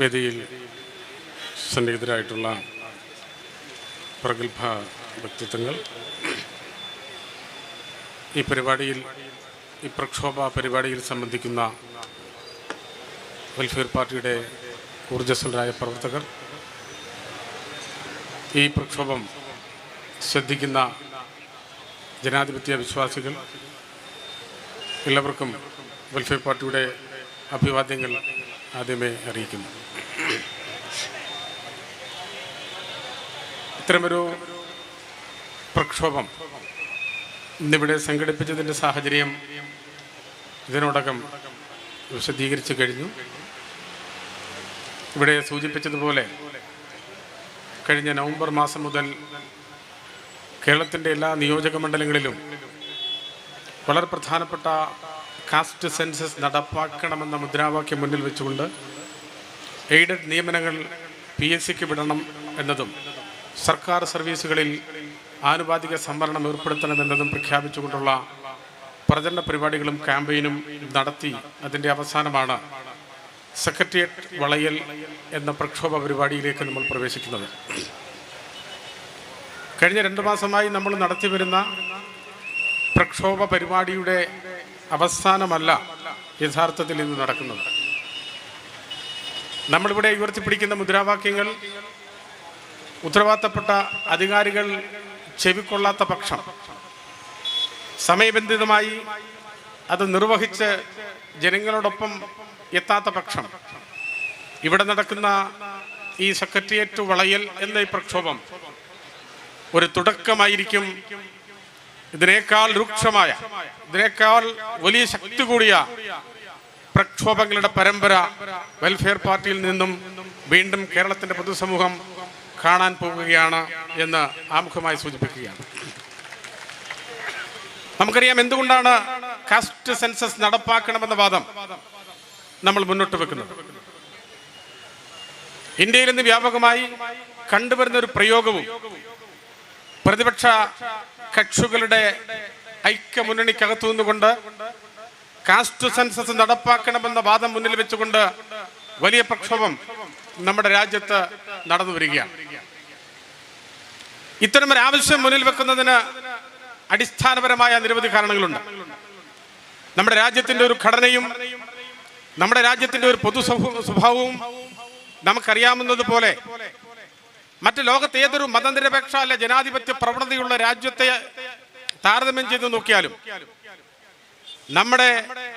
വേദിയിൽ സന്നിഹിതരായിട്ടുള്ള പ്രഗത്ഭ വ്യക്തിത്വങ്ങൾ. ഈ പരിപാടിയിൽ ഈ പ്രക്ഷോഭ പരിപാടിയിൽ സംബന്ധിക്കുന്ന വെൽഫെയർ പാർട്ടിയുടെ ഊർജസ്വലരായ പ്രവർത്തകർ ഈ പ്രക്ഷോഭം ശ്രദ്ധിക്കുന്ന ജനാധിപത്യ വിശ്വാസികൾ എല്ലാവർക്കും വെൽഫെയർ പാർട്ടിയുടെ അഭിവാദ്യങ്ങൾ ആദ്യമേ അറിയിക്കുന്നു. ഇത്തരമൊരു പ്രക്ഷോഭം ഇന്നിവിടെ സംഘടിപ്പിച്ചതിന്റെ സാഹചര്യം ഇതിനോടകം വിശദീകരിച്ചു കഴിഞ്ഞു. ഇവിടെ സൂചിപ്പിച്ചതുപോലെ കഴിഞ്ഞ നവംബർ മാസം മുതൽ കേരളത്തിന്റെ എല്ലാ നിയോജക മണ്ഡലങ്ങളിലും വളരെ പ്രധാനപ്പെട്ട കാസ്റ്റ് സെൻസസ് നടപ്പാക്കണമെന്ന മുദ്രാവാക്യം മുന്നിൽ വെച്ചുകൊണ്ട് എയ്ഡഡ് നിയമനങ്ങൾ പി എസ് സിക്ക് വിടണം എന്നതും സർക്കാർ സർവീസുകളിൽ ആനുപാതിക സംവരണം ഏർപ്പെടുത്തണമെന്നതും പ്രഖ്യാപിച്ചുകൊണ്ടുള്ള പ്രചരണ പരിപാടികളും ക്യാമ്പയിനും നടത്തി അതിന്റെ അവസാനമാണ് സെക്രട്ടേറിയറ്റ് വളയൽ എന്ന പ്രക്ഷോഭ പരിപാടിയിലേക്ക് നമ്മൾ പ്രവേശിക്കുന്നത്. കഴിഞ്ഞ രണ്ട് മാസമായി നമ്മൾ നടത്തി വരുന്ന പ്രക്ഷോഭ പരിപാടിയുടെ അവസാനമല്ല യഥാർത്ഥത്തിൽ ഇന്ന് നടക്കുന്നത്. നമ്മളിവിടെ ഉയർത്തിപ്പിടിക്കുന്ന മുദ്രാവാക്യങ്ങൾ ഉത്തരവാദിത്തപ്പെട്ട അധികാരികൾ ചെവിക്കൊള്ളാത്ത പക്ഷം സമയബന്ധിതമായി അത് നിർവഹിച്ച് ജനങ്ങളോടൊപ്പം എത്താത്ത പക്ഷം. ഇവിടെ നടക്കുന്ന ഈ സെക്രട്ടേറിയറ്റ് വളയൽ എന്ന ഈ പ്രക്ഷോഭം ഒരു തുടക്കമായിരിക്കും. ഇതിനേക്കാൾ രൂക്ഷമായ ഇതിനേക്കാൾ വലിയ ശക്തി കൂടിയ പ്രക്ഷോഭങ്ങളുടെ പരമ്പര വെൽഫെയർ പാർട്ടിയിൽ നിന്നും വീണ്ടും കേരളത്തിന്റെ പൊതുസമൂഹം കാണാൻ പോകുകയാണ് എന്ന് ആമുഖമായി സൂചിപ്പിക്കുകയാണ്. നമുക്കറിയാം എന്തുകൊണ്ടാണ് കാസ്റ്റ് സെൻസസ് നടപ്പാക്കണമെന്ന വാദം? നമ്മൾ മുന്നോട്ട് വെക്കുന്നത്. ഇന്ത്യയിൽ നിന്ന് വ്യാപകമായി കണ്ടുവരുന്ന ഒരു പ്രയോഗവും പ്രതിപക്ഷ കക്ഷികളുടെ ഐക്യമുന്നണിക്കകത്തു നിന്നുകൊണ്ട് കാസ്റ്റ് സെൻസസ് നടപ്പാക്കണമെന്ന വാദം മുന്നിൽ വെച്ചുകൊണ്ട് വലിയ പ്രക്ഷോഭം നമ്മുടെ രാജ്യത്ത് നടന്നു വരികയാണ്. ഇത്തരം ഒരു ആവശ്യം മുന്നിൽ വെക്കുന്നതിന് അടിസ്ഥാനപരമായ നിരവധി കാരണങ്ങളുണ്ട്. നമ്മുടെ രാജ്യത്തിന്റെ ഒരു ഘടനയും നമ്മുടെ രാജ്യത്തിന്റെ ഒരു പൊതു സ്വഭാവവും നമുക്കറിയാവുന്നത് പോലെ മറ്റ് ലോകത്തെ ഏതൊരു മതനിരപേക്ഷ അല്ല ജനാധിപത്യ പ്രവണതയുള്ള രാജ്യത്തെ താരതമ്യം ചെയ്ത് നോക്കിയാലും നമ്മുടെ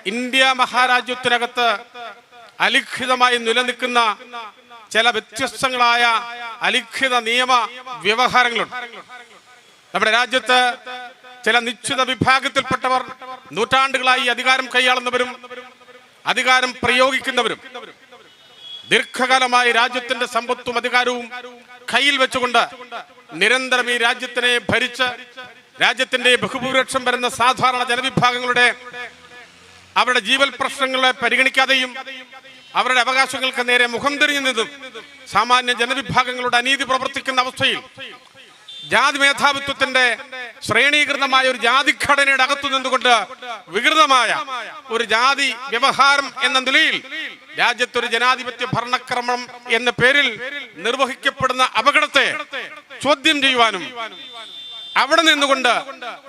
ഇന്ത്യ മഹാരാജ്യത്തിനകത്ത് അലിഖിതമായി നിലനിൽക്കുന്ന ചില വ്യത്യസ്തങ്ങളായ അലിഖിത നിയമ വ്യവഹാരങ്ങളുണ്ട്. നമ്മുടെ രാജ്യത്ത് ചില നിശ്ചിത വിഭാഗത്തിൽപ്പെട്ടവർ നൂറ്റാണ്ടുകളായി അധികാരം കൈയാളുന്നവരും അധികാരം പ്രയോഗിക്കുന്നവരും ദീർഘകാലമായി രാജ്യത്തിന്റെ സമ്പത്തും അധികാരവും കയ്യിൽ വെച്ചുകൊണ്ട് നിരന്തരം ഈ രാജ്യത്തിനെ ഭരിച്ച് രാജ്യത്തിന്റെ ബഹുഭൂരിപക്ഷം വരുന്ന സാധാരണ ജനവിഭാഗങ്ങളുടെ അവരുടെ ജീവൽ പ്രശ്നങ്ങളെ പരിഗണിക്കാതെയും അവരുടെ അവകാശങ്ങൾക്ക് നേരെ മുഖം തിരിഞ്ഞു നിന്നും സാമാന്യ ജനവിഭാഗങ്ങളുടെ അനീതി പ്രവർത്തിക്കുന്ന അവസ്ഥയിൽ ജാതി മേധാവിത്വത്തിന്റെ ശ്രേണീകൃതമായ ഒരു ജാതിഘടനയുടെ അകത്തു നിന്നുകൊണ്ട് വികൃതമായ ഒരു ജാതി വ്യവഹാരം എന്ന നിലയിൽ രാജ്യത്തൊരു ജനാധിപത്യ ഭരണക്രമം എന്ന പേരിൽ നിർവഹിക്കപ്പെടുന്ന അപകടത്തെ ചോദ്യം ചെയ്യുവാനും അവിടെ നിന്നുകൊണ്ട്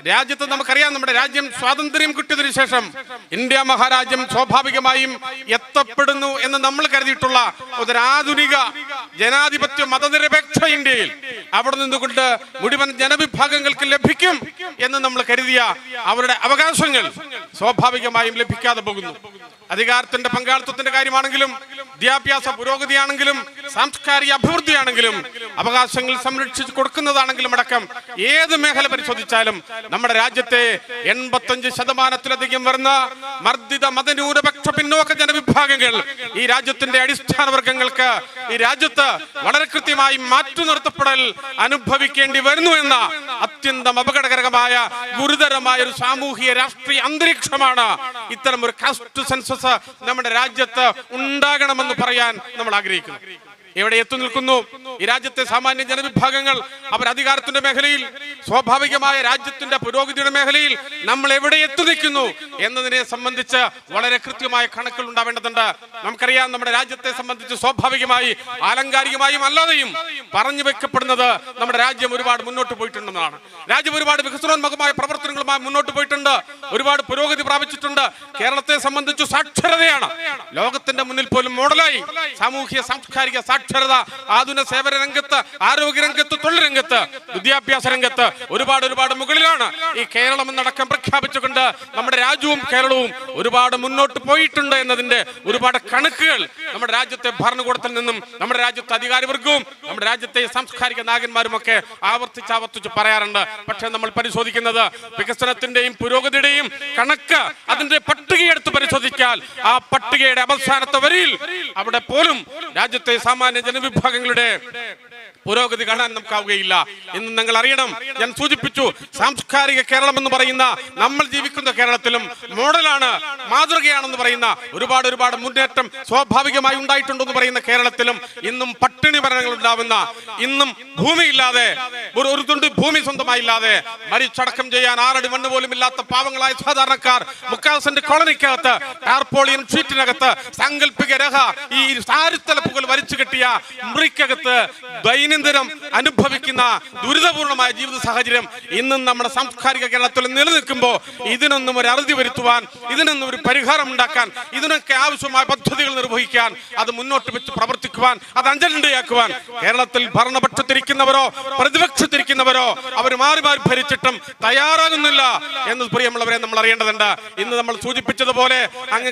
രാജ്യത്ത് നമുക്കറിയാം നമ്മുടെ രാജ്യം സ്വാതന്ത്ര്യം കിട്ടിയതിനു ശേഷം ഇന്ത്യ മഹാരാജ്യം സ്വാഭാവികമായും എത്തപ്പെടുന്നു എന്ന് നമ്മൾ കരുതിയിട്ടുള്ള ഒരു ആധുനിക ജനാധിപത്യ മതനിരപേക്ഷ ഇന്ത്യയിൽ അവിടെ നിന്നുകൊണ്ട് മുഴുവൻ ജനവിഭാഗങ്ങൾക്ക് ലഭിക്കും എന്ന് നമ്മൾ കരുതിയ അവരുടെ അവകാശങ്ങൾ സ്വാഭാവികമായും ലഭിക്കാതെ പോകുന്നു. അധികാരത്തിന്റെ പങ്കാളിത്തത്തിന്റെ കാര്യമാണെങ്കിലും വിദ്യാഭ്യാസ പുരോഗതിയാണെങ്കിലും സാംസ്കാരിക അഭിവൃദ്ധിയാണെങ്കിലും അവകാശങ്ങൾ സംരക്ഷിച്ചു കൊടുക്കുന്നതാണെങ്കിലും അടക്കം ഏത് മേഖല പരിശോധിച്ചാലും നമ്മുടെ രാജ്യത്തെ എൺപത്തഞ്ച് ശതമാനത്തിലധികം വരുന്ന മർദ്ദിത മതന്യൂനപക്ഷ പിന്നോക്ക ജനവിഭാഗങ്ങൾ ഈ രാജ്യത്തിന്റെ അടിസ്ഥാന വർഗങ്ങൾക്ക് ഈ രാജ്യത്ത് വളരെ കൃത്യമായി മാറ്റി നിർത്തപ്പെടൽ അനുഭവിക്കേണ്ടി വരുന്നു എന്ന അത്യന്തം അപകടകരമായ ഗുരുതരമായ ഒരു സാമൂഹിക രാഷ്ട്രീയ അന്തരീക്ഷമാണ് ഇത്തരം ഒരു കാസ്റ്റ് സെൻസസ് നമ്മുടെ രാജ്യത്ത് ഉണ്ടാകണമെന്ന് പറയാൻ നമ്മൾ ആഗ്രഹിക്കുന്നു. എവിടെ എത്തു നിൽക്കുന്നു. ഈ രാജ്യത്തെ സാമാന്യ ജനവിഭാഗങ്ങൾ അവർ അധികാരത്തിന്റെ മേഖലയിൽ സ്വാഭാവികമായ രാജ്യത്തിന്റെ പുരോഗതിയുടെ മേഖലയിൽ നമ്മൾ എവിടെ എത്തു നിൽക്കുന്നു എന്നതിനെ സംബന്ധിച്ച് വളരെ കൃത്യമായ കണക്കുകൾ ഉണ്ടാവേണ്ടതുണ്ട്. നമുക്കറിയാം നമ്മുടെ രാജ്യത്തെ സംബന്ധിച്ച് സ്വാഭാവികമായി ആലങ്കാരികമായും അല്ലാതെയും പറഞ്ഞു വെക്കപ്പെടുന്നത് നമ്മുടെ രാജ്യം ഒരുപാട് മുന്നോട്ട് പോയിട്ടുണ്ടെന്നാണ്. രാജ്യം ഒരുപാട് വികസനോന്മുഖമായ പ്രവർത്തനങ്ങളുമായി മുന്നോട്ട് പോയിട്ടുണ്ട്. ഒരുപാട് പുരോഗതി പ്രാപിച്ചിട്ടുണ്ട്. കേരളത്തെ സംബന്ധിച്ച് സാക്ഷരതയാണ്. ലോകത്തിന്റെ മുന്നിൽ പോലും മോഡലായി സാമൂഹ്യ സാംസ്കാരിക സാക്ഷരത ആധുനിക സേവന രംഗത്ത് ആരോഗ്യ രംഗത്ത് തൊഴിൽ രംഗത്ത് വിദ്യാഭ്യാസ രംഗത്ത് ഒരുപാട് ഒരുപാട് മുകളിലാണ്. ഈ കേരളം എന്നടക്കം പ്രഖ്യാപിച്ചുകൊണ്ട് നമ്മുടെ രാജ്യവും കേരളവും ഒരുപാട് മുന്നോട്ട് പോയിട്ടുണ്ട് എന്നതിന്റെ ഒരുപാട് കണക്കുകൾ നമ്മുടെ രാജ്യത്തെ ഭരണകൂടത്തിൽ നിന്നും നമ്മുടെ രാജ്യത്തെ അധികാരവർഗവും നമ്മുടെ രാജ്യത്തെ സാംസ്കാരിക നായകന്മാരും ഒക്കെ ആവർത്തിച്ച് ആവർത്തിച്ച് പറയാറുണ്ട്. പക്ഷെ നമ്മൾ പരിശോധിക്കുന്നത് വികസനത്തിന്റെയും പുരോഗതിയുടെയും കണക്ക് അതിന്റെ പട്ടികയെടുത്ത് പരിശോധിച്ചാൽ ആ പട്ടികയുടെ അവസാനത്തെ വരിയിൽ അവിടെ പോലും രാജ്യത്തെ സാമാന്യ ജനവിഭാഗങ്ങളുടെ പുരോഗതി കാണാൻ നമുക്കാവുകയില്ല എന്ന് നിങ്ങൾ അറിയണം ഞാൻ സൂചിപ്പിച്ചു സാംസ്കാരിക കേരളം എന്ന് പറയുന്ന നമ്മൾ ജീവിക്കുന്ന കേരളത്തിലും മോഡലാണ് മാതൃകയാണെന്ന് പറയുന്ന ഒരുപാട് ഒരുപാട് മുന്നേറ്റം സ്വാഭാവികമായി ഉണ്ടായിട്ടുണ്ടെന്ന് പറയുന്ന കേരളത്തിലും ഇന്നും പട്ടിണി മരണങ്ങൾ ഉണ്ടാവുന്ന ഇന്നും ഭൂമിയില്ലാതെ ഒരു തുണ്ട് ഭൂമി സ്വന്തമായില്ലാതെ മരിച്ചടക്കം ചെയ്യാൻ ആറടി മണ്ണ് പോലും ഇല്ലാത്ത പാവങ്ങളായ സാധാരണക്കാർ മുക്കാൽ സെന്റ് കോളനിക്കകത്ത് ടാർപോളിയൻ ഷീറ്റിനകത്ത് സാങ്കല്പിക രേഖ ഈ സാരിത്തലപ്പുകൾ വലിച്ചു കെട്ടിയ മുറിക്കകത്ത് ദൈനംദിനം അനുഭവിക്കുന്ന ദുരിതപൂർണമായ ജീവിത സാഹചര്യം ഇന്നും നമ്മുടെ സാംസ്കാരിക കേരളത്തിൽ നിലനിൽക്കുമ്പോൾ ഇതിനൊന്നും ഒരു അറുതി വരുത്തുവാൻ ഇതിനൊന്നും ഒരു പരിഹാരം ഉണ്ടാക്കാൻ ഇതിനൊക്കെ ആവശ്യമായ പദ്ധതികൾ നിർവഹിക്കാൻ അത് മുന്നോട്ട് വെച്ച് പ്രവർത്തിക്കുവാൻ അത് അഞ്ചലിണ്ടയാക്കുവാൻ കേരളത്തിൽ ഭരണപക്ഷത്തിരിക്കുന്നവരോ പ്രതിപക്ഷത്തിരിക്കുന്നവരോ അവർ മാറി മാറി ഭരിച്ചിട്ടും തയ്യാറാകുന്നില്ല എന്ന് പ്രിയമുള്ളവരെ നമ്മൾ അറിയേണ്ടതുണ്ട്. ഇന്ന് നമ്മൾ സൂചിപ്പിച്ചതുപോലെ അങ്ങ്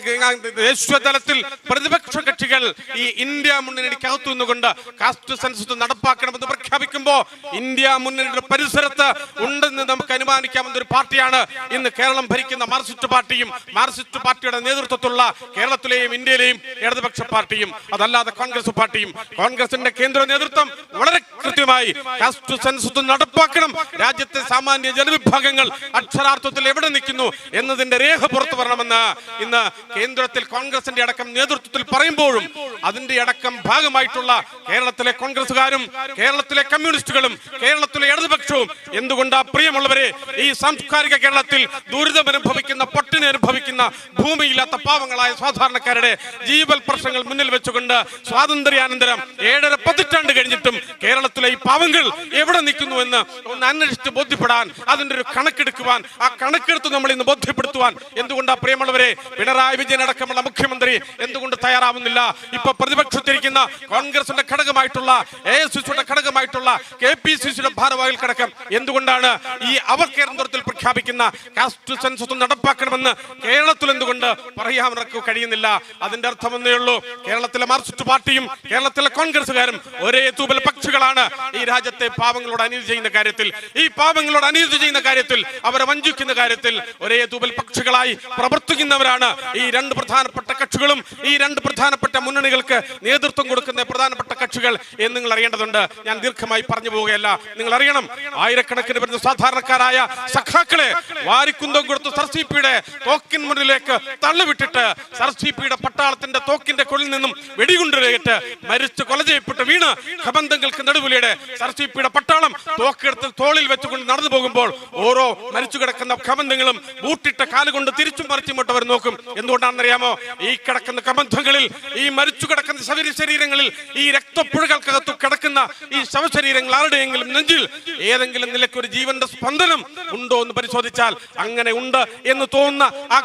ദേശീയ തലത്തിൽ പ്രതിപക്ഷ കക്ഷികൾ ഈ ഇന്ത്യ മുന്നണിക്കകത്തു നിന്നുകൊണ്ട് കാസ്റ്റ് സെൻസസ് നടപ്പാക്കണമെന്ന് പ്രഖ്യാപിക്കുമ്പോൾ ഇന്ത്യ മുന്നണിയുടെ പരിസരത്ത് ഉണ്ടെന്ന് നമുക്ക് അനുമാനിക്കാവുന്ന ഒരു പാർട്ടിയാണ് ഇന്ന് കേരളം ഭരിക്കുന്ന മാർസിസ്റ്റ് പാർട്ടിയും മാർസിസ്റ്റ് പാർട്ടിയുടെ നേതൃത്വത്തിലുള്ള കേരളത്തിലെയും ഇന്ത്യയിലെയും ഇടതുപക്ഷ പാർട്ടിയും അതല്ലാതെ കോൺഗ്രസ് പാർട്ടിയും. കോൺഗ്രസിന്റെ കേന്ദ്ര നേതൃത്വം വളരെ കൃത്യമായി കാസ്റ്റ് സെൻസസ് നടപ്പാക്കണം. രാജ്യത്തെ സാമാന്യ ജനവിഭാഗങ്ങൾ അക്ഷരാർത്ഥത്തിൽ എവിടെ നിൽക്കുന്നു എന്നതിന്റെ രേഖ പുറത്തു വരണമെന്ന് ഇന്ന് കേന്ദ്രത്തിൽ കോൺഗ്രസിന്റെ അടക്കം നേതൃത്വത്തിൽ പറയുമ്പോഴും അതിന്റെ അടക്കം ഭാഗമായിട്ടുള്ള കേരളത്തിലെ കോൺഗ്രസുകാരും കേരളത്തിലെ കമ്മ്യൂണിസ്റ്റുകളും കേരളത്തിലെ ഇടതുപക്ഷവും എന്തുകൊണ്ടാ പ്രിയമുള്ളവരെ ഈ സാംസ്കാരിക കേരളത്തിൽ ദുരിതമനുഭവിക്കുന്ന അനുഭവിക്കുന്ന ഭൂമിയില്ലാത്ത പാവങ്ങളായ സാധാരണക്കാരുടെ ജീവൽ പ്രശ്നങ്ങൾ മുന്നിൽ വെച്ചുകൊണ്ട് സ്വാതന്ത്ര്യാനന്തരം ഏഴര പതിറ്റാണ്ട് കഴിഞ്ഞിട്ടും കേരളത്തിലെ ഈ പാവങ്ങൾ എവിടെ നിൽക്കുന്നു എന്ന് ഒന്ന് അന്വേഷിച്ച് ബോധ്യപ്പെടാൻ അതിന്റെ ഒരു കണക്കെടുക്കുവാൻ ആ കണക്കെടുത്ത് നമ്മൾ ഇന്ന് ബോധ്യപ്പെടുത്തുവാൻ എന്തുകൊണ്ടാ പ്രിയമുള്ളവരെ പിണറായി വിജയൻ അടക്കമുള്ള മുഖ്യമന്ത്രി എന്തുകൊണ്ട് തയ്യാറാവുന്നില്ല? ഇപ്പൊ പ്രതിപക്ഷത്തിരിക്കുന്ന കോൺഗ്രസിന്റെ ഘടകമായിട്ടുള്ള എ എസ് സിയുടെ ഘടകമായിട്ടുള്ള കെ പി സി സിയുടെ ഭാരവാഹികൾക്കടക്കം എന്തുകൊണ്ടാണ് ഈ അവർ കേന്ദ്രത്തിൽ പ്രഖ്യാപിക്കുന്ന കാസ്റ്റ് സെൻസസ് നടപ്പാക്കണമെന്ന് കേരളത്തിൽ എന്തുകൊണ്ട് പറയാൻ അവർക്ക് കഴിയുന്നില്ല? അതിന്റെ അർത്ഥം ഒന്നേ ഉള്ളൂ കേരളത്തിലെ മാർക്സിസ്റ്റ് പാർട്ടിയും കേരളത്തിലെ കോൺഗ്രസുകാരും ഒരേ തൂബൽ പക്ഷികളാണ്. ഈ രാജ്യത്തെ പാവങ്ങളോട് അനീതി ചെയ്യുന്ന കാര്യത്തിൽ ഈ പാവങ്ങളോട് അനീതി ചെയ്യുന്ന കാര്യത്തിൽ അവരെ വഞ്ചിക്കുന്ന കാര്യത്തിൽ ഒരേ തൂബൽ പക്ഷികളായി പ്രവർത്തിക്കുന്നവരാണ്. ഈ രണ്ട് പ്രധാനപ്പെട്ട കക്ഷികളും ഈ രണ്ട് പ്രധാനപ്പെട്ട മുന്നണികൾക്ക് നേതൃത്വം കൊടുക്കുന്ന പ്രധാനപ്പെട്ട കക്ഷികൾ എന്ന് നിങ്ങൾ അറിയേണ്ടതുണ്ട്. ഞാൻ ദീർഘമായി പറഞ്ഞു പോവുകയല്ല. നിങ്ങൾ അറിയണം ആയിരക്കണക്കിന് വരുന്ന സാധാരണക്കാരായ സഖാക്കളെ വാരിക്കുന്തം കൊടുത്ത് സർ സി പിയുടെ തോക്കിൻ മുന്നിലേക്ക് തള്ളിവിട്ടിട്ട് സർ സി പിയുടെ പട്ടാളത്തിന്റെ തോക്കിന്റെ കൊള്ളിൽ നിന്നും വെടികൊണ്ടിലേറ്റ് മരിച്ച് കൊല ചെയ്യപ്പെട്ട് വീണ് ഖബന്ധങ്ങൾക്ക് നടുവിലയുടെ സർ സി പിയുടെ പട്ടാളം തോക്കെടുത്ത് തോളിൽ വെച്ചുകൊണ്ട് നടന്നു പോകുമ്പോൾ ഓരോ മരിച്ചു കിടക്കുന്ന ഖബന്ധങ്ങളും ബൂട്ടിട്ട കാലുകൊണ്ട് തിരിച്ചും മറിച്ചും അവർ നോക്കും. എന്തുകൊണ്ടാണെന്നറിയാമോ? ഈ കിടക്കുന്ന കബന്ധങ്ങളിൽ ഈ മരിച്ചു കിടക്കുന്ന ശരീര ശരീരങ്ങളിൽ ഈ രക്തപ്പുഴകൾക്കകത്തു കിടക്കുന്ന ഈ ശവശരീരങ്ങൾ ആരുടെയെങ്കിലും നെഞ്ചിൽ ഏതെങ്കിലും നിലയ്ക്ക് ഒരു ജീവന്റെ സ്പന്ദനം ഉണ്ടോ എന്ന് പരിശോധിച്ചാൽ അങ്ങനെ ഉണ്ട് എന്ന് തോന്നുന്ന ആ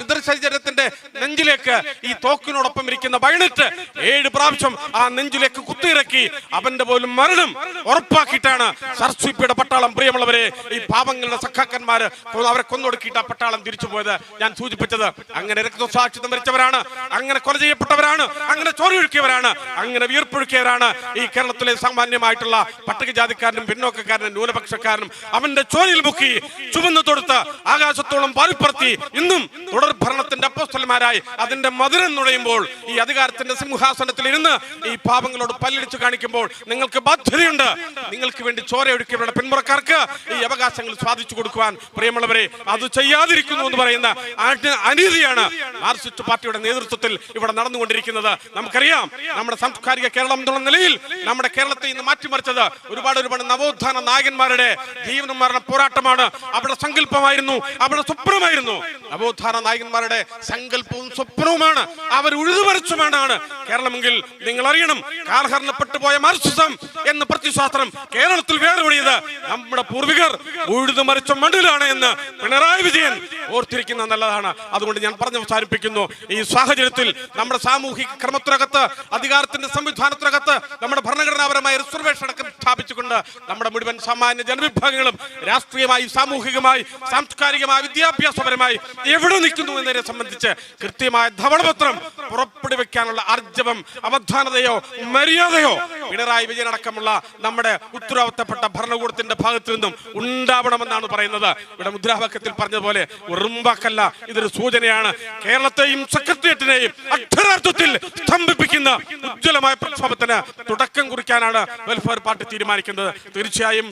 പിതൃശരീരത്തിന്റെ നെഞ്ചിലേക്ക് ഈ തോക്കിനോടൊപ്പം ഇരിക്കുന്ന ബൈണറ്റ് ഏഴ് പ്രാവശ്യം ആ നെഞ്ചിലേക്ക് കുത്തിയിറക്കി അവന്റെ പോലും മരണം ഉറപ്പാക്കിയിട്ടാണ് സർസ്വിപ്പിയുടെ പട്ടാളം. പ്രിയമുള്ളവരെ ഈ പാപങ്ങളുടെ സഖാക്കന്മാര് അവരെ കൊന്നൊടുക്കിയിട്ട് ആ പട്ടാളം തിരിച്ചു പോയത് ഞാൻ സൂചിപ്പിച്ചത്. അങ്ങനെ രക്തസാക്ഷിത്വം മരിച്ചവരാണ് അങ്ങനെ കൊല ചെയ്യപ്പെട്ടവരാണ് അങ്ങനെ ചോരയൊഴുക്കിയവരാണ് അങ്ങനെ വീർപ്പൊഴുക്കിയവരാണ് ഈ കേരളത്തിലെ സാമാന്യമായിട്ടുള്ള പട്ടികജാതിക്കാരനും പിന്നോക്കക്കാരനും ന്യൂനപക്ഷക്കാരനും അവന്റെ ചോരയിൽ മുക്കി ചുമന്നു തൊടുത്ത് ആകാശത്തോളം പാലിപ്പറത്തി ഇന്നും തുടർ ഭരണത്തിന്റെ അപ്പോസ്റ്റന്മാരായി അതിന്റെ മധുരം നുഴയുമ്പോൾ ഈ അധികാരത്തിന്റെ സിംഹാസനത്തിൽ ഇരുന്ന് ഈ പാപങ്ങളോട് പല്ലിടിച്ചു കാണിക്കുമ്പോൾ നിങ്ങൾക്ക് ബാധ്യതയുണ്ട്. നിങ്ങൾക്ക് വേണ്ടി ചോരയൊഴുക്കിയവരുടെ പിന്മുറക്കാർക്ക് ഈ അവകാശങ്ങൾ സ്വാധിച്ചു കൊടുക്കുവാൻ പ്രിയമുള്ളവരെ അത് ചെയ്യാതിരിക്കുന്നു എന്ന് പറയുന്ന അന- അനീതിയാണ് മാർസിസ്റ്റ് പാർട്ടിയുടെ നേതൃത്വത്തിൽ ഇവിടെ നടന്നുകൊണ്ടിരിക്കുന്നത്. നമുക്കറിയാം നമ്മുടെ സാംസ്കാരിക കേരളം എന്നുള്ള നിലയിൽ നമ്മുടെ കേരളത്തെ ഇന്ന് മാറ്റിമറിച്ചത് ഒരുപാട് ഒരുപാട് നവോത്ഥാന നായകന്മാരുടെ ജീവനം മരണ പോരാട്ടമാണ്. അവിടെ സങ്കല്പമായിരുന്നു അവിടെ സ്വപ്നമായിരുന്നു. നവോത്ഥാന നായകന്മാരുടെ സങ്കല്പവും സ്വപ്നവുമാണ്. അവർ ഉഴുതുമറിച്ചുമാണ് കേരളമെങ്കിൽ നിങ്ങൾ അറിയണം കാലഹരണപ്പെട്ടു പോയ മാർസിസം എന്ന പ്രത്യശാസ്ത്രം കേരളത്തിൽ വേർപെടിയത് നമ്മുടെ പൂർവികർ ഉഴുതുമറിച്ച മണ്ണിലാണ് എന്ന് പിണറായി വിജയൻ ഓർത്തിരിക്കുന്ന നല്ലതാണ്. അതുകൊണ്ട് ഞാൻ പറഞ്ഞു അവസാനിപ്പിക്കുന്നു. ഈ സാഹചര്യത്തിൽ നമ്മുടെ സാമൂഹിക ക്രമത്തിനകത്ത് അധികാരത്തിന്റെ സംവിധാനത്തിനകത്ത് നമ്മുടെ ഭരണഘടനാപരമായ റിസർവേഷൻ അടക്കം സ്ഥാപിച്ചുകൊണ്ട് നമ്മുടെ മുഴുവൻ സാമാന്യ ജനവിഭാഗങ്ങളും രാഷ്ട്രീയമായി സാമൂഹികമായി സാംസ്കാരികമായി വിദ്യാഭ്യാസപരമായി എവിടെ നിൽക്കുന്നു എന്നതിനെ സംബന്ധിച്ച് കൃത്യമായ ധവളപത്രം പുറപ്പെടുവിക്കാനുള്ള അർജവം അവധാനതയോ മര്യാദയോ പിണറായി വിജയൻ അടക്കമുള്ള നമ്മുടെ ഉത്തരവാദിത്തപ്പെട്ട ഭരണകൂടത്തിന്റെ ഭാഗത്തു നിന്നും ഉണ്ടാവണമെന്നാണ് പറയുന്നത്. ഇവിടെ മുദ്രാവാക്യത്തിൽ പറഞ്ഞതുപോലെ ഉറുമ്പാക്കല്ല. ഇതൊരു സൂചനയാണ്. കേരളത്തെയും സെക്രട്ടേറിയറ്റിനെയും അക്ഷരാർത്ഥത്തിൽ സ്തംഭിപ്പിക്കുന്ന ഉജ്ജ്വലമായ പ്രക്ഷോഭത്തിന് തുടക്കം കുറിക്കാനാണ് വെൽഫെയർ പാർട്ടി തീരുമാനിക്കുന്നത്. തീർച്ചയായും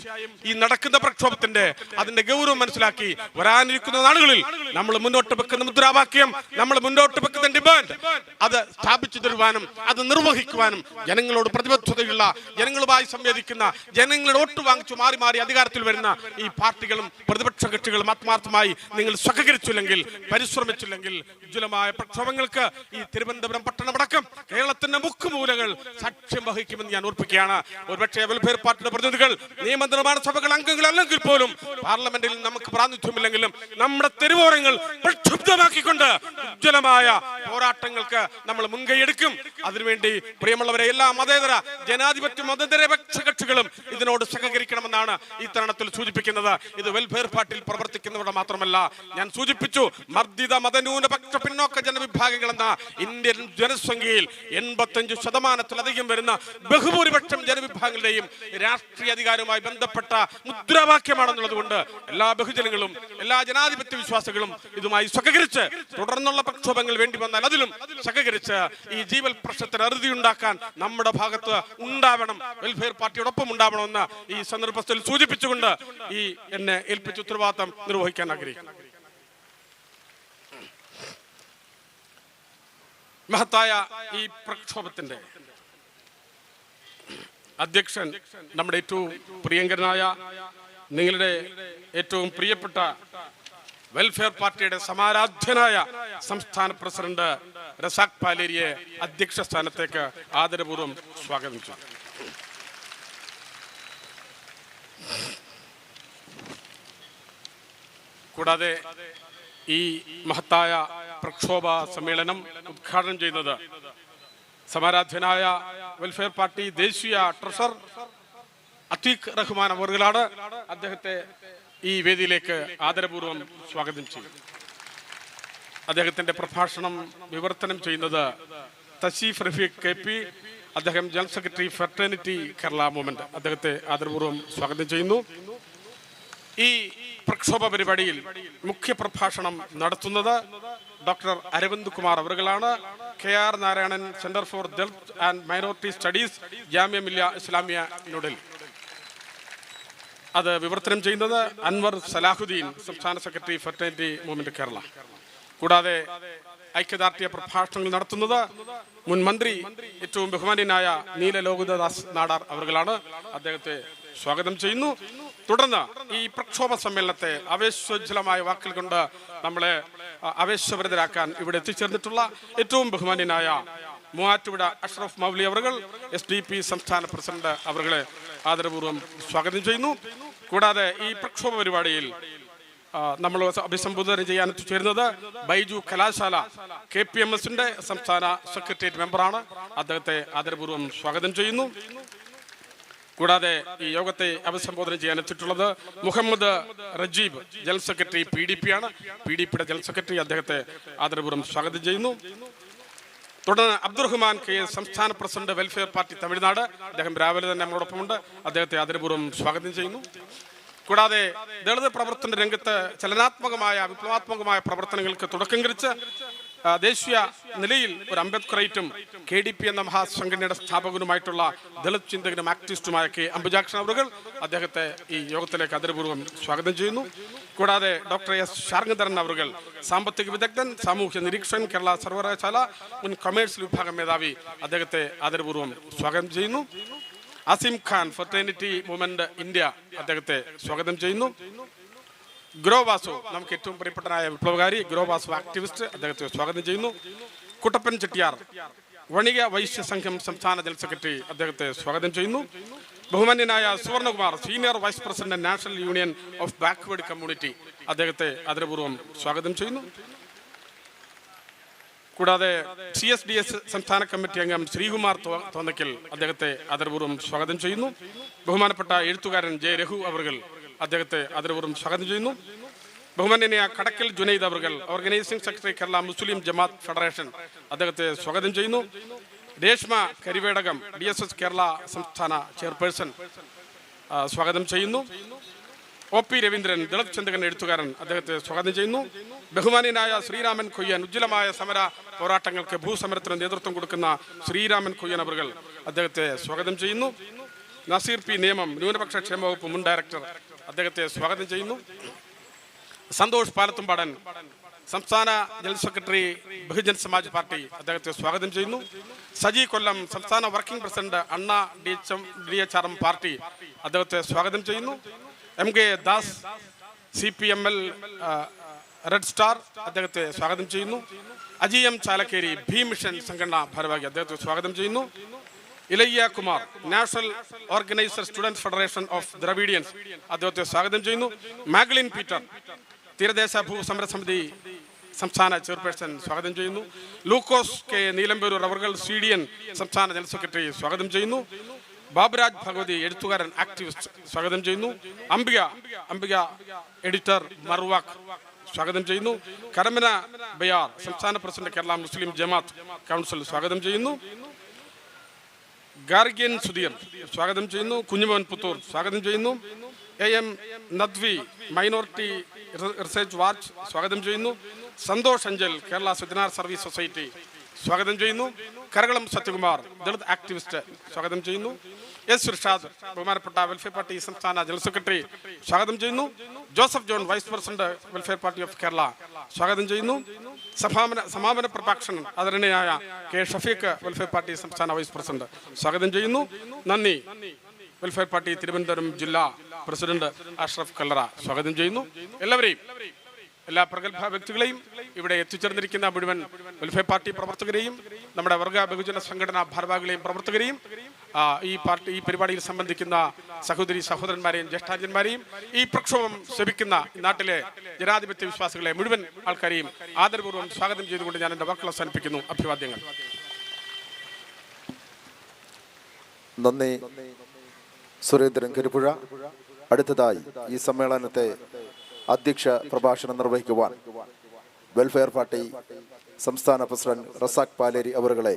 ഈ നടക്കുന്ന പ്രക്ഷോഭത്തിന്റെ അതിന്റെ ഗൗരവം മനസ്സിലാക്കി വരാനിരിക്കുന്ന നാളുകളിൽ നമ്മൾ മുന്നോട്ട് വെക്കുന്ന മുദ്രാവാക്യം നമ്മൾ മുന്നോട്ട് വെക്കുന്ന ഡിമാൻഡ് അത് സ്ഥാപിച്ചു തരുവാനും അത് നിർവഹിക്കുവാനും ജനങ്ങളോട് പ്രതിബദ്ധതയുള്ള ജനങ്ങളുമായി സംവേദിക്കുന്ന ജനങ്ങളുടെ വോട്ട് വാങ്ങിച്ചു മാറി മാറി അധികാരത്തിൽ വരുന്ന ഈ പാർട്ടികളും പ്രതിപക്ഷ കക്ഷികളും ആത്മാർത്ഥമായി നിങ്ങൾ സഹകരിച്ചില്ലെങ്കിൽ പരിശ്രമിച്ചില്ലെങ്കിൽ ഉജ്ജ്വലമായ പ്രക്ഷോഭങ്ങൾക്ക് ഈ തിരുവനന്തപുരം പട്ടണമടക്കം കേരളത്തിന്റെ മുക്കുമൂലകൾ സാക്ഷ്യം വഹിക്കുമെന്ന് ഞാൻ ഓർപ്പിക്കുകയാണ്. ഒരുപക്ഷെ വെൽഫെയർ പാർട്ടിയുടെ പ്രതിനിധികൾ നിയമനിർമ്മാണ സഭകൾ അംഗങ്ങളല്ലെങ്കിൽ പോലും പാർലമെന്റിൽ നമുക്ക് പ്രാതിനിധ്യമില്ലെങ്കിലും നമ്മുടെ തെരുവോരങ്ങൾ പ്രക്ഷുബ്ധമാക്കിക്കൊണ്ട് ഉജ്ജ്വലമായ പോരാട്ടങ്ങൾക്ക് നമ്മൾ മുൻകൈയെടുക്കും അതിനുവേണ്ടി പ്രിയമുള്ളവരെ എല്ലാ മതേതര ജനാധിപത്യ മതനിരപേക്ഷ കക്ഷികളും ഇതിനോട് സഹകരിക്കണമെന്നാണ് ഈ തരണത്തിൽ സൂചിപ്പിക്കുന്നത്. ഇത് വെൽഫെയർ പാർട്ടിയിൽ പ്രവർത്തിക്കുന്നവരുടെ മാത്രമല്ല ഞാൻ സൂചിപ്പിച്ചു മർദ്ദിത മതന്യൂനപക്ഷ പിന്നോക്ക ജനവിഭാഗങ്ങൾ എന്ന ഇന്ത്യൻ ജനസംഖ്യയിൽ എൺപത്തഞ്ച് ശതമാനത്തിലധികം വരുന്ന ബഹുഭൂരിപക്ഷം ജനവിഭാഗങ്ങളുടെയും രാഷ്ട്രീയ അധികാരവുമായി ബന്ധപ്പെട്ട മുദ്രാവാക്യമാണെന്നുള്ളത് കൊണ്ട് എല്ലാ ബഹുജനങ്ങളും എല്ലാ ജനാധിപത്യ വിശ്വാസികളും ഇതുമായി സഹകരിച്ച് തുടർന്നുള്ള പ്രക്ഷോഭങ്ങൾ വേണ്ടി വന്നാൽ അതിലും സഹകരിച്ച് ഈ ജീവൽ പ്രശ്നത്തിന് അറുതി ഉണ്ടാക്കാൻ നമ്മുടെ ഭാഗത്ത് ഉണ്ടാവണം വെൽഫെയർ പാർട്ടിയോടൊപ്പം ഉണ്ടാവണമെന്ന് ഈ സന്ദർഭത്തിൽ സൂചിപ്പിച്ചുകൊണ്ട് ഈ എന്നെ ഏൽപ്പിച്ച ഉത്തരവാദിത്തം നിർവഹിക്കാൻ ആഗ്രഹിക്കുന്നു. മഹത്തായ ഈ പ്രക്ഷോഭത്തിന്റെ അധ്യക്ഷൻ നമ്മുടെ ഏറ്റവും പ്രിയങ്കരനായ നിങ്ങളുടെ ഏറ്റവും പ്രിയപ്പെട്ട വെൽഫെയർ പാർട്ടിയുടെ സമാരാധ്യനായ സംസ്ഥാന പ്രസിഡന്റ് റസാഖ് പാലേരിയെ അധ്യക്ഷ സ്ഥാനത്തേക്ക് ആദരപൂർവം സ്വാഗതം ചെയ്തു കൂടാതെ ഈ മഹത്തായ പ്രക്ഷോഭ സമ്മേളനം ഉദ്ഘാടനം ചെയ്യുന്നത് സമാരാധ്യനായ വെൽഫെയർ പാർട്ടി ദേശീയ ട്രഷർ അതീഖ് റഹ്മാൻ അവറുകളാണ് അദ്ദേഹത്തെ ഈ വേദിയിലേക്ക് ആദരപൂർവം സ്വാഗതം ചെയ്യും അദ്ദേഹത്തിന്റെ പ്രഭാഷണം വിവർത്തനം ചെയ്യുന്നത് തസീഫ് റഫീഖ് കെ പി അദ്ദേഹം general secretary fraternity Kerala movement. അദ്ദേഹത്തെ ആദരപൂർവം സ്വാഗതം ചെയ്യുന്നു. ഈ പ്രക്ഷോഭ പരിപാടിയിൽ മുഖ്യ പ്രഭാഷണം നടത്തുന്നത് doctor Aravind Kumar അവറുകളാണ്. K R Narayanan centre for Dalit and minority studies Jamia Millia Islamia New Delhi. അത് വിവർത്തനം ചെയ്യുന്നത് അൻവർ സലാഹുദ്ദീൻ സംസ്ഥാന സെക്രട്ടറി ഫെർട്ടേണിറ്റി മൂവ്മെന്റ് കേരള. കൂടാതെ ഐക്യദാർഢ്യ പ്രഭാഷണങ്ങൾ നടത്തുന്നത് മുൻ മന്ത്രി ഏറ്റവും ബഹുമാന്യനായ നീല ലോകിതദാസ് നാടാർ അവറുകളാണ്. അദ്ദേഹത്തെ സ്വാഗതം ചെയ്യുന്നു. തുടർന്ന് ഈ പ്രക്ഷോഭ സമ്മേളനത്തെ ആവേശോജ്വലമായ വാക്കുകൾ കൊണ്ട് നമ്മളെ ആവേശഭരിതരാക്കാൻ ഇവിടെ എത്തിച്ചേർന്നിട്ടുള്ള ഏറ്റവും ബഹുമാന്യനായ മൂവാറ്റുപുഴ അഷ്റഫ് മൗലി അവറുകൾ എസ് ഡി പി സംസ്ഥാന പ്രസിഡന്റ് അവറുകളെ ആദരപൂർവം സ്വാഗതം ചെയ്യുന്നു. കൂടാതെ ഈ പ്രക്ഷോഭ പരിപാടിയിൽ നമ്മൾ അഭിസംബോധന ചെയ്യാൻ എത്തിച്ചേരുന്നത് Baiju Kalashala K P M എസിന്റെ സംസ്ഥാന സെക്രട്ടേറിയറ്റ് മെമ്പറാണ്. അദ്ദേഹത്തെ ആദരപൂർവം സ്വാഗതം ചെയ്യുന്നു. കൂടാതെ ഈ യോഗത്തെ അഭിസംബോധന ചെയ്യാൻ എത്തിയിട്ടുള്ളത് Muhammad Rajeeb general secretary P D P ആണ്. പി ഡി പിയുടെ ജനറൽ സെക്രട്ടറി അദ്ദേഹത്തെ ആദരപൂർവം സ്വാഗതം ചെയ്യുന്നു. തുടർന്ന് അബ്ദുറഹ്മാൻ കെ സംസ്ഥാന പ്രസിഡന്റ് വെൽഫെയർ പാർട്ടി തമിഴ്നാട്. അദ്ദേഹം രാവിലെ തന്നെ നമ്മളോടൊപ്പമുണ്ട്. അദ്ദേഹത്തെ ആദരപൂർവം സ്വാഗതം ചെയ്യുന്നു. കൂടാതെ ദളിത് പ്രവർത്തന രംഗത്ത് ചലനാത്മകമായ വിപ്ലവാത്മകമായ പ്രവർത്തനങ്ങൾക്ക് തുടക്കം കുറിച്ച് ദേശീയ നിലയിൽ ഒരു അംബേദ്കറേറ്റും കെ ഡി പി എന്ന മഹാസംഘടനയുടെ സ്ഥാപകനുമായിട്ടുള്ള ദളിത് ചിന്തകനും ആക്ടിവിസ്റ്റുമായ കെ അംബുജാക്ഷൻ അവറുകൾ അദ്ദേഹത്തെ ഈ യോഗത്തിലേക്ക് ആദരപൂർവം സ്വാഗതം ചെയ്യുന്നു. കൂടാതെ ഡോക്ടർ എസ് ശാർഗധരൻ അവറുകൾ സാമ്പത്തിക വിദഗ്ധൻ സാമൂഹ്യ നിരീക്ഷകൻ കേരള സർവകലാശാല മുൻ കൊമേഴ്സ് വിഭാഗം മേധാവി അദ്ദേഹത്തെ ആദരപൂർവം സ്വാഗതം ചെയ്യുന്നു. Asim Khan fraternity movement India അദ്ദേഹത്തെ സ്വാഗതം ചെയ്യുന്നു. ഗ്രോ വാസു നമുക്ക് ഏറ്റവും പ്രിയപ്പെട്ടനായ വിപ്ലവകാരി ഗ്രോ വാസു ആക്ടിവിസ്റ്റ് അദ്ദേഹത്തെ സ്വാഗതം ചെയ്യുന്നു. കുട്ടപ്പൻ ചെട്ടിയാർ വണിക വൈശ്യ സംഘം സംസ്ഥാന ജനറൽ സെക്രട്ടറി അദ്ദേഹത്തെ സ്വാഗതം ചെയ്യുന്നു. ബഹുമാന്യനായ Suvarnakumar senior vice president national union of backward community അദ്ദേഹത്തെ ആദരപൂർവം സ്വാഗതം ചെയ്യുന്നു. കൂടാതെ സി എസ് ഡി എസ് സംസ്ഥാന കമ്മിറ്റി അംഗം ശ്രീകുമാർ തോന്നക്കൽ അദ്ദേഹത്തെ ആദരപൂർവം സ്വാഗതം ചെയ്യുന്നു. ബഹുമാനപ്പെട്ട എഴുത്തുകാരൻ ജെ രഘു അവർകൾ അദ്ദേഹത്തെ ആദരപൂർവം സ്വാഗതം ചെയ്യുന്നു. ബഹുമാന്യനായ കടക്കൽ ജുനൈദ് അവർകൾ organising secretary Kerala Muslim Jamaat federation അദ്ദേഹത്തെ സ്വാഗതം ചെയ്യുന്നു. Reshma Karivedakam D S S Kerala സംസ്ഥാന ചെയർപേഴ്സൺ സ്വാഗതം ചെയ്യുന്നു. ഒ പി രവീന്ദ്രൻ ദളിത് ചന്ദ്രകൻ എഴുത്തുകാരൻ അദ്ദേഹത്തെ സ്വാഗതം ചെയ്യുന്നു. ബഹുമാനിയനായ ശ്രീരാമൻ കൊയ്യൻ ഉജ്ജ്വലമായ സമര പോരാട്ടങ്ങൾക്ക് ഭൂസമരത്തിന് നേതൃത്വം കൊടുക്കുന്ന ശ്രീരാമൻ കൊയ്യൻ അവറുകൾ അദ്ദേഹത്തെ സ്വാഗതം ചെയ്യുന്നു. നസീർ പി. നിയമം ന്യൂനപക്ഷ ക്ഷേമ വകുപ്പ് മുൻ ഡയറക്ടർ അദ്ദേഹത്തെ സ്വാഗതം ചെയ്യുന്നു. സന്തോഷ് പാലത്തുംപാടൻ സംസ്ഥാന general secretary Bahujan Samaj party അദ്ദേഹത്തെ സ്വാഗതം ചെയ്യുന്നു. സജി കൊല്ലം സംസ്ഥാന വർക്കിംഗ് പ്രസിഡന്റ് അണ്ണ D H M D H R M party അദ്ദേഹത്തെ സ്വാഗതം ചെയ്യുന്നു. M K Das C P M L red star അദ്ദേഹത്തെ സ്വാഗതം ചെയ്യുന്നു. അജി എം ചാലക്കേരി ഭീം മിഷൻ സംഘടനാ ഭാരവാഹി അദ്ദേഹത്തെ സ്വാഗതം ചെയ്യുന്നു. Ilayya Kumar national organiser students federation of Dravidians. അദ്ദേഹത്തെ സ്വാഗതം ചെയ്യുന്നു. മാഗ്ലിൻ പീറ്റർ തീരദേശ ഭൂസമര സമിതി സംസ്ഥാന ചെയർപേഴ്സൺ സ്വാഗതം ചെയ്യുന്നു. ലൂക്കോസ് കെ നീലമ്പേരൂർ അവർകൾ സി ഡി എൻ സംസ്ഥാന ജനറൽ സെക്രട്ടറി സ്വാഗതം ചെയ്യുന്നു. ബാബുരാജ് ഭഗവതി എഴുത്തുകാരൻ ആക്ടിവിസ്റ്റ് സ്വാഗതം ചെയ്യുന്നു. അംബിക അംബിക എഡിറ്റർ മർവാക് സ്വാഗതം ചെയ്യുന്നു. കരമന ബയാർ സംസ്ഥാന പ്രസിഡന്റ് കേരള മുസ്ലിം ജമാത്ത് കൗൺസിൽ സ്വാഗതം ചെയ്യുന്നു. ഗാർഗ്യൻ സുധീർ സ്വാഗതം ചെയ്യുന്നു. കുഞ്ഞുമോൻ പുത്തൂർ. സ്വാഗതം ചെയ്യുന്നു. A M Nadvi minority research watch സ്വാഗതം ചെയ്യുന്നു. സന്തോഷ് അഞ്ചൽ കേരള സുദിനാർ സർവീസ് സൊസൈറ്റി. സ്വാഗതം ചെയ്യുന്നു. കരകളം സത്യകുമാർ ദളിത് ആക്ടിവിസ്റ്റ് സ്വാഗതം ചെയ്യുന്നു. എസ് സുർഷാദ് ബഹുമാനപ്പെട്ട വെൽഫെയർ പാർട്ടി സംസ്ഥാന ജനറൽ സെക്രട്ടറി സ്വാഗതം ചെയ്യുന്നു. Joseph John vice president welfare party of Kerala സ്വാഗതം ചെയ്യുന്നു. സമാപന സമാപന പ്രഭാഷണം ആദരണീയായ കെ ഷഫീഖ് വെൽഫെയർ പാർട്ടി സംസ്ഥാന വൈസ് പ്രസിഡന്റ് സ്വാഗതം ചെയ്യുന്നു. നന്ദി. വെൽഫെയർ പാർട്ടി തിരുവനന്തപുരം ജില്ലാ പ്രസിഡന്റ് അഷ്റഫ് കല്ലറ സ്വാഗതം ചെയ്യുന്നു. എല്ലാവരെയും എല്ലാ പ്രഗത്ഭ വ്യക്തികളെയും ഇവിടെ എത്തിച്ചേർന്നിരിക്കുന്ന മുഴുവൻ വെൽഫെയർ പാർട്ടി പ്രവർത്തകരെയും നമ്മുടെ വർഗ ബഹുജന സംഘടനാ ഭാരവാഹികളെയും പ്രവർത്തകരെയും ഈ പാർട്ടി ഈ പരിപാടിയിൽ സംബന്ധിക്കുന്ന സഹോദരി സഹോദരന്മാരെയും ജ്യേഷ്ഠാജന്മാരെയും ഈ പ്രക്ഷോഭം ശ്രമിക്കുന്ന നാട്ടിലെ ജനാധിപത്യ വിശ്വാസികളെ മുഴുവൻ ആൾക്കാരെയും ആദരപൂർവം സ്വാഗതം ചെയ്തുകൊണ്ട് ഞാൻ എന്റെ വാക്കുകൾ അവസാനിപ്പിക്കുന്നു. അഭിവാദ്യങ്ങൾ. നന്ദി. സുരേന്ദ്രൻ കരിപ്പുഴ അടുത്തതായി ഈ സമ്മേളനത്തെ അധ്യക്ഷ പ്രഭാഷണം നിർവഹിക്കുവാൻ. വെൽഫെയർ പാർട്ടി സംസ്ഥാന പ്രസിഡന്റ് റസാഖ് പാലേരി അവറുകളെ